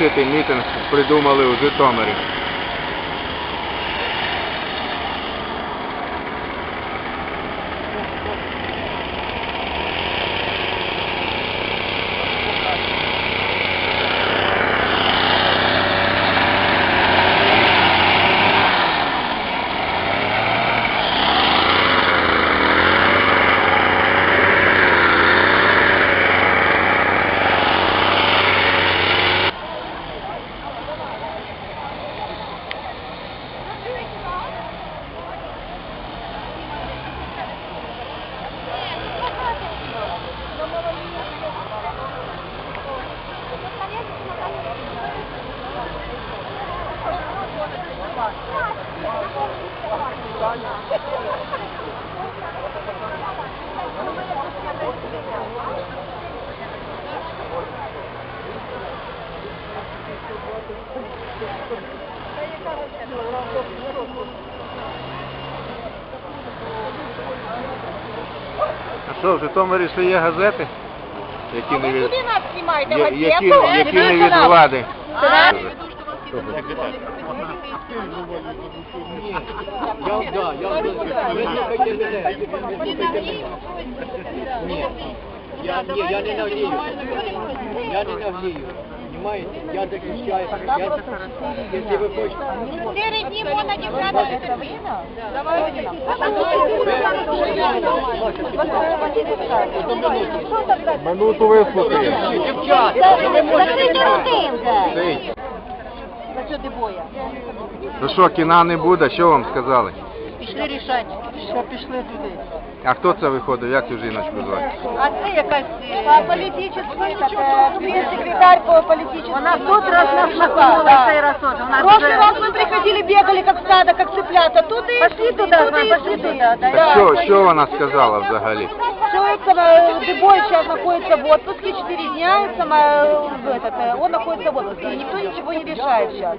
Заглушити мітинг, придумали у Житомирі. А що, в Житомирі ще є газети? Які не від, Куди нас знімаєте? я- які, які не від влади? Так. Я, не наглію. Я не наглію. Понимаете? Я захищаю. Я, якщо ви хочете. Чотири дні можна дівчата Давайте. Минуту вислухаємо. Дівчата, ви. За що ти боя? Ну що, кіна не буде, що вам сказали? Пішли рішати. Що пішли туди? А хто це виходив? Як цю жіночку звати? А це якась політична, секретарь по політичному. Вона тут раз нас накинула цей раз тоже. В прошлый раз мы приходили, бегали как стадо, как цыплята. Тут и пошли туда, пошли туда. Так що, що вона сказала взагалі? Сама, Дебой сейчас находится в отпуске 4 дня, сама, в этот, э, он находится в отпуске, и никто ничего не решает сейчас.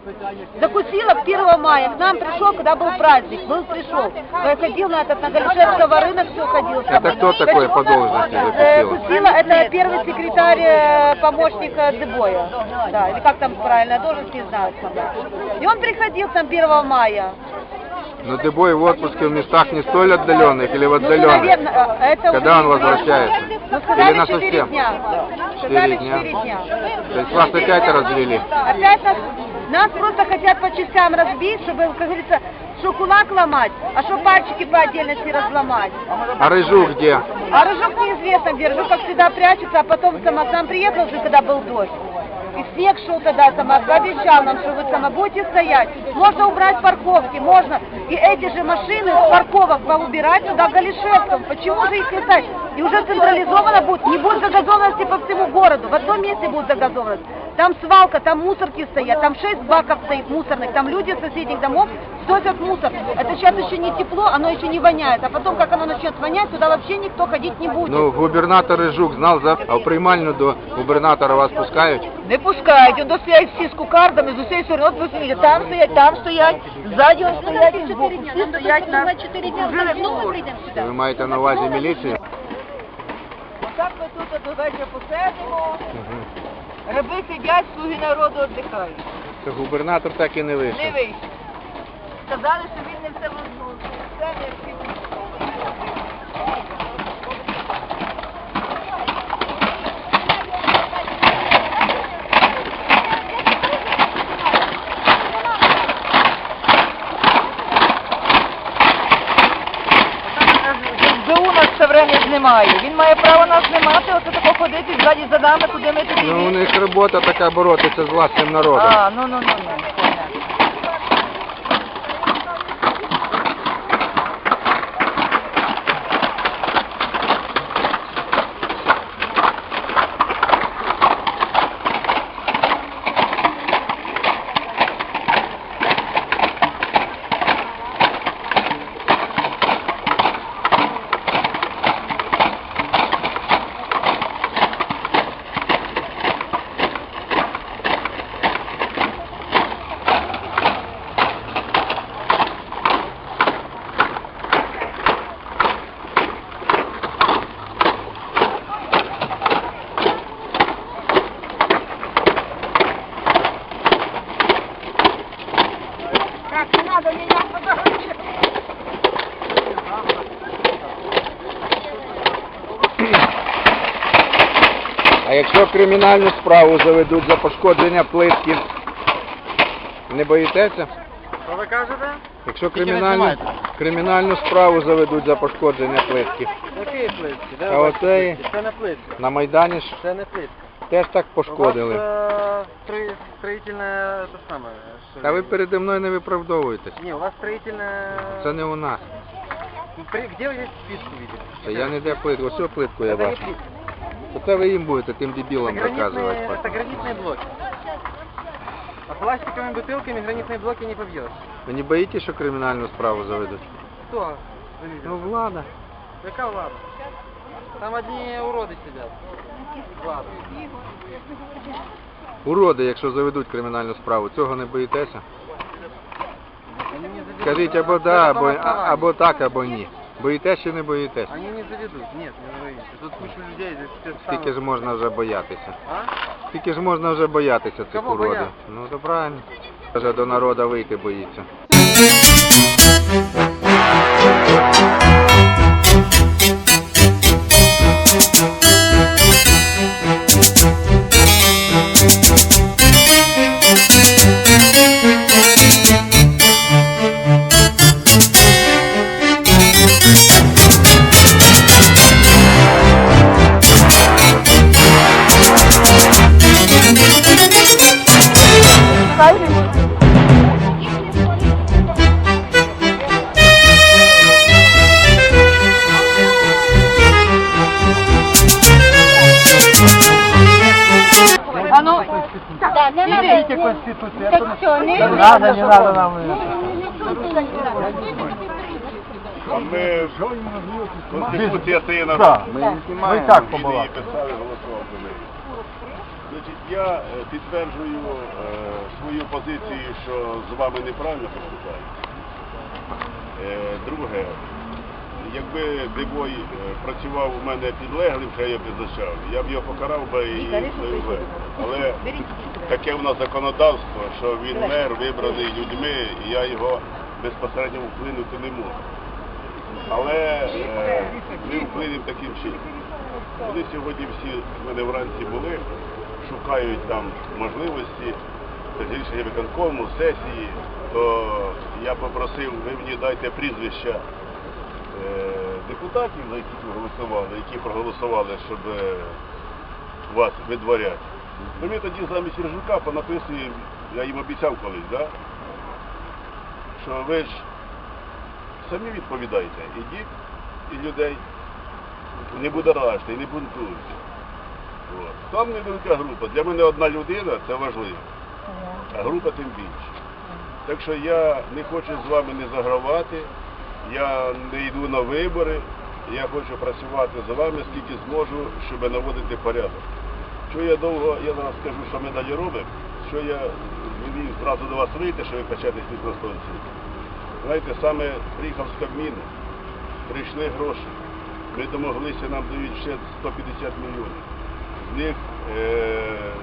Закусила к 1 мая, к нам пришел, когда был праздник, был пришел. Ходил на этот, на Галишевского рынок, все ходил. Это кто такой по должности Э, Закусила? Кусила, это первый секретарь, э, помощник э, Дебоя. Да, или как там правильно, должность не знаю. И он приходил там 1 мая. Ну, Дебой в отпуске в местах не столь отдаленных или в Ну, отдаленных? наверное, э, Когда он возвращается? Ну, Или на 4 совсем? дня. 4 дня. 4 дня. То есть вас опять развели? Опять нас, нас просто хотят по частям разбить, чтобы, как говорится, что кулак ломать, а что пальчики по отдельности разломать. А Рыжук где? А Рыжок неизвестно где. Рыжок, как всегда, прячется, а потом сама к нам приехал уже, когда был дождь. И снег шел тогда, сама пообещал нам, что вы сама будете стоять. Можно убрать парковки, можно. И эти же машины с парковок поубирать туда в Галишевском. Почему же их не ставить? И уже централизованно будет. Не будет загазованности по всему городу. В одном месте будет загазованность. Там свалка, там мусорки стоят, там шесть баков стоит мусорных, там люди с соседних домов сносят мусор. Это сейчас еще не тепло, оно еще не воняет. А потом, как оно начнет вонять, туда вообще никто ходить не будет. Ну, губернатор Рыжук знал, за... а в приймальню до губернатора вас пускають? Не пускають, он стоять всі з кукардами, з усієї сторони, от ви смотрите, там стоять, там стоять, ззаді он стоять, і збоку, всі стоять на... Це ви маєте на увазі міліцію? Отак ми тут до вечора посидимо, Раби сидять, слуги народу віддихають. Це губернатор так і не вийшов. Не вийшов. Сказали, що він не все возьму. Все не всі. СБУ нас все время знімає. Він має право нас знімати, оце тако ходити ззаді за нами, куди ми тоді. Ну, у них робота така боротися з власним народом. А, ну, ну, ну, ну. А якщо кримінальну справу заведуть за пошкодження плитки, не боїтеся? Що ви кажете? Якщо кримінальну, кримінальну справу заведуть за пошкодження плитки, Які плитки? Де А вас оцеї? плитки? Це не плитка. на Майдані ж Це не плитка. теж так пошкодили. У вас е, строительне те саме. що Та ви передо мною не виправдовуєтесь. Ні, у вас строительне... Це не у нас. Ну, при... Где вы здесь плитку видите? Це я не де плитку. Ось цю плитку я Это не бачу. плитка. То це ви їм будете тим Это дебілам доказувати. гранитные, это гранитные блоки. А пластиковыми бутылками гранитные блоки не побьешь. Ви не боїтесь, що кримінальну справу заведуть? Кто? заведет? Ну, влада. Яка влада? Там одни уроды сидят. Влада. Уроди, якщо заведуть кримінальну справу, цього не боїтеся? Они не заведут. Скажіть або На да, каком або, а- основании? або так, або ні. Боїтесь чи не боїтесь? Они не заведут. Нет, не заведут. Тут куча людей, здесь все Скільки ж можна вже боятися? А? Скільки ж можна вже боятися цих Кого уродів? Ну то правильно. Вже до народу вийти боїться. Надо, не надо нам. А ми Конституція стає на Да, ми, ми і так Ми її побалакали. писали, голосував за неї. Значить, я е, підтверджую е, свою позицію, що з вами неправильно поступаю. Е, друге, якби Дебой е, працював у мене підлеглим, що я призначав, я б його покарав би і СВ. Але таке в нас законодавство, що він мер вибраний людьми, і я його безпосередньо вплинути не можу. Але е, ми вплинемо таким чином. Вони сьогодні всі в мене вранці були, шукають там можливості з рішення виконкому, сесії, то я попросив, ви мені дайте прізвища е, депутатів, за яких ви голосували, які проголосували, щоб е, вас видворяти. Ну ми тоді замість Ржука понаписуємо, я їм обіцяв колись, да? що ви ж самі відповідайте, ідіть і людей не будоражте і не бунтуйте. От. Там невелика група. Для мене одна людина це важливо, а група тим більше. Так що я не хочу з вами не загравати, я не йду на вибори, я хочу працювати з вами, скільки зможу, щоб наводити порядок. Що я довго, я зараз скажу, що ми далі робимо, що я мені зразу до вас вийти, що ви качаєтесь мікростанції. Знаєте, саме приїхав з Кабміну, прийшли гроші. Ми домоглися, нам дають ще 150 мільйонів. З них е-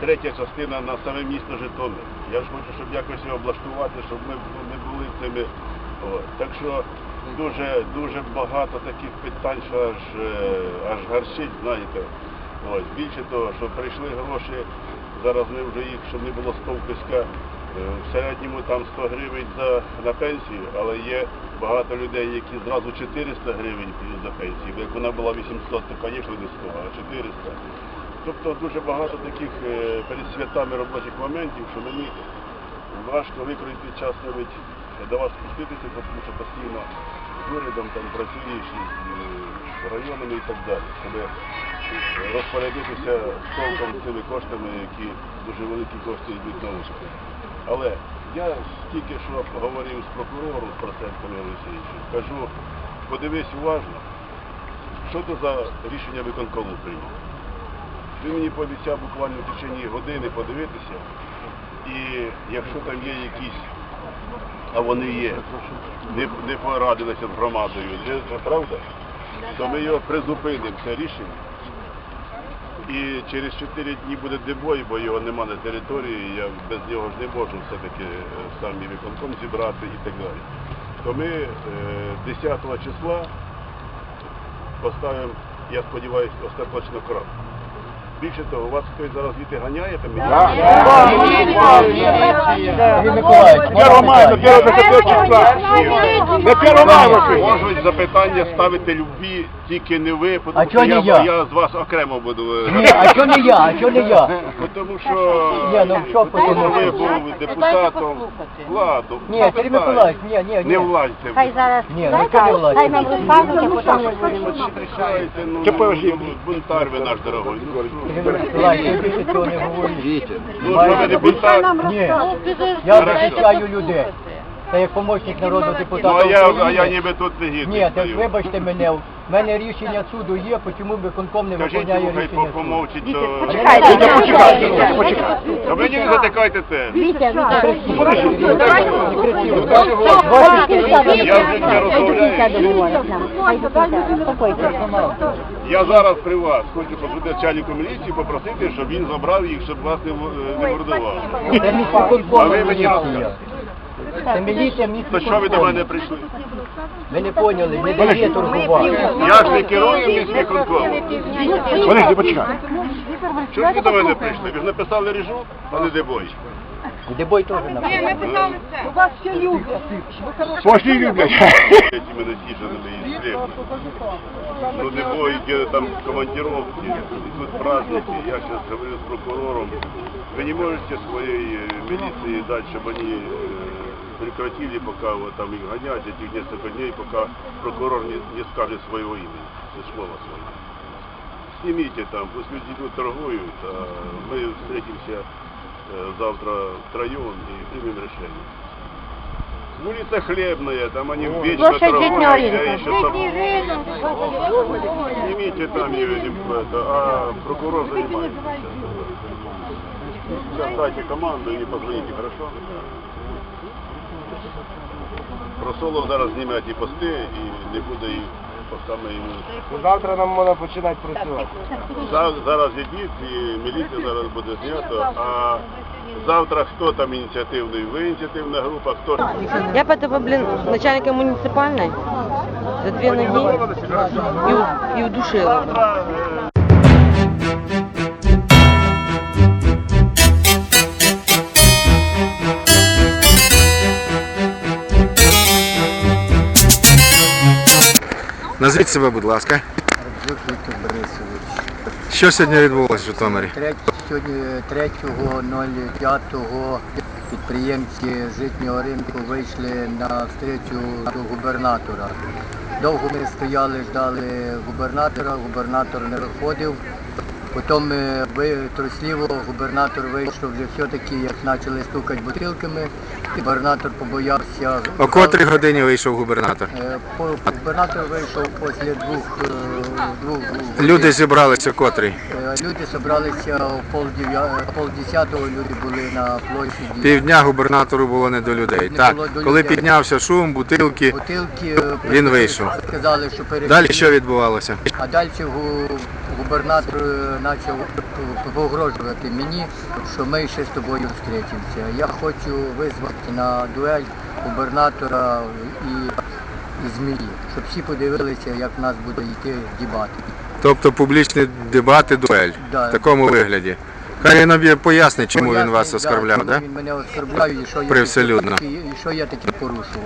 третя частина на саме місто Житомир. Я ж хочу, щоб якось його облаштувати, щоб ми не були цими. От. Так що дуже, дуже багато таких питань, що аж, е, аж гарчить, знаєте. Ось. Більше того, що прийшли гроші, зараз ми вже їх, щоб не було стовписька, Е, В середньому там 100 гривень за, на пенсію, але є багато людей, які зразу 400 гривень за пенсію. Бо як вона була 800, то, звісно, не 100, а 400. Тобто дуже багато таких е, перед святами робочих моментів, що мені важко викроїти час навіть до вас спуститися, тому що постійно з урядом там працюєш е, районами і так далі, е, розпорядитися толком цими коштами, які дуже великі кошти йдуть на участь. Але я тільки що говорив з прокурором, з Проценком Олексійовичем, кажу, подивись уважно, що це за рішення виконкому прийняв. Він мені пообіцяв буквально в течение години подивитися, і якщо там є якісь, а вони є, не, не порадилися з громадою, це правда, то ми його призупинимо, це рішення. І через 4 дні буде дебой, бо його нема на території, я без нього ж не можу все-таки е, сам і виконком зібрати і так далі. То ми е, 10 числа поставимо, я сподіваюся, остаточно крок. Більше того, у вас хтось зараз звідти ганяє, там на 1 числа. На 1. Можуть запитання ставити любі, тільки не ви, тому А що я, я? я з вас окремо буду. е, Ні, а що не я, а що не я? Тому що Ні, ну що тому що ви був депутатом владу. Ні, Сергій Миколаївич, ні, ні, ні. Не влазьте. Хай зараз Ні, ну що не влазь? хай нам розкажуть, а потім ми будемо. Ну, Чи ну, бунтар ви наш дорогой. Ну, Сергій Миколаївич, я більше цього не говорю. Ну, бунтар? Ні, я захищаю людей. Та як помічник народного Ну, а я, а України. я ніби тут не гідний. Ні, так стою. вибачте мене, в мене рішення суду є, чому виконком не Кажіть, виконує рішення суду. помовчить, то... Почекайте, Вітя, почекайте, Вітя, почекайте. Та ви не затикайте те. Вітя, Я вже не розмовляю. Я зараз при вас хочу позвонити начальнику міліції, попросити, щоб він забрав їх, щоб вас не, в- не мордували. Це мій виконком А ви мені розказуєте. Це міліція мій То що ви до мене прийшли? Ви не поняли, не дає торгувати. Я ж не керую міськвиконкомом. Подожди, почекай. Чого ж ви до мене прийшли? Ви ж написали ріжу, а не дебой. Дебой теж написано. Пошли, люблять. Эти мене сіжаними і слепли. Ну дебой, где там командировки, і тут праздники. Я сейчас говорю с прокурором. Вы не можете своей э, милиции дать, чтобы они э, прекратили пока вот там их гонять этих несколько дней, пока прокурор не, не скажет своего имени, ни слова своего. Снимите там, пусть люди идут торгуют, а мы встретимся э, завтра втроем и примем решение. Улица Хлебная, там они вечно торгуют, я рынка. еще сам... Снимите там ее, это, а прокурор занимается сейчас. Сейчас дайте команду и позвоните, хорошо? Просолов зараз знімає ті пости і не буде їх постами йому. Завтра нам можна починати працювати. За- Зараз йдіть і міліція зараз буде знято, а завтра хто там ініціативний? Ви ініціативна група, хто? Я поэтому, блин, начальника муниципальной за две ноги и, у- и удушила. Назвіть себе, будь ласка. Віктор Борисович. Що сьогодні відбулося в Житомирі? Сьогодні 3.05 підприємці житнього ринку вийшли на встречу до губернатора. Довго ми стояли, ждали губернатора, губернатор не виходив. Потім трусливо губернатор вийшов вже все-таки, як почали стукати бутилками. Губернатор побоявся. О котрій годині вийшов губернатор? Е, Губернатор вийшов після двох, е, двох Люди зібралися о котрій? Е, Люди зібралися о пол полдесятого, люди були на площаді. Півдня губернатору було не до людей. Не Так, до коли людей. піднявся шум, бутилки, Бутилки Він вийшов. Сказали, що перейшли. далі що відбувалося? А далі губернатор е, почав погрожувати мені, що ми ще з тобою зустрічемося. Я хочу визвати на дуель губернатора і, і змії, щоб всі подивилися, як в нас буде йти дебати. Тобто публічні дебати, дуель Да. в такому вигляді. Хай він об'є- пояснить, чому він Пояснюю, вас да, оскорбляв, чому так? Він мене оскорбляє і що я Привселюдно. і що я таке порушував.